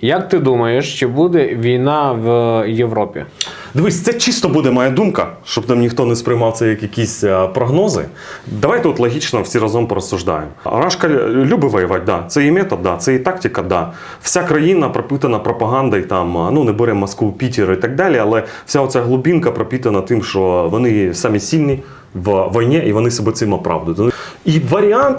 Як ти думаєш, чи буде війна в Європі? Дивись, це чисто буде моя думка, щоб там ніхто не сприймав це як якісь е, прогнози. Давайте от логічно всі разом порозсуждаємо. Рашка любить воювати, да. Це і метод, да. це і тактика, да. Вся країна пропитана пропагандою, там, ну не беремо Москву, Пітер і так далі, але вся оця глубинка пропитана тим, що вони самі сильні в війні і вони себе цим оправдують. І варіант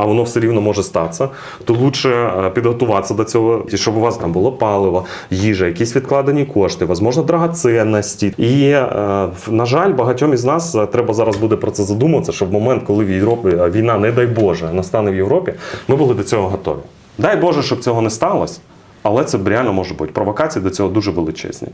а воно все рівно може статися, то лучше е, підготуватися до цього, щоб у вас там було паливо, їжа, якісь відкладені кошти, можливо, драгоценності. І, е, на жаль, багатьом із нас е, треба зараз буде про це задуматися, щоб в момент, коли в Європі війна, не дай Боже, настане в Європі, ми були до цього готові. Дай Боже, щоб цього не сталося, але це реально може бути. Провокації до цього дуже величезні.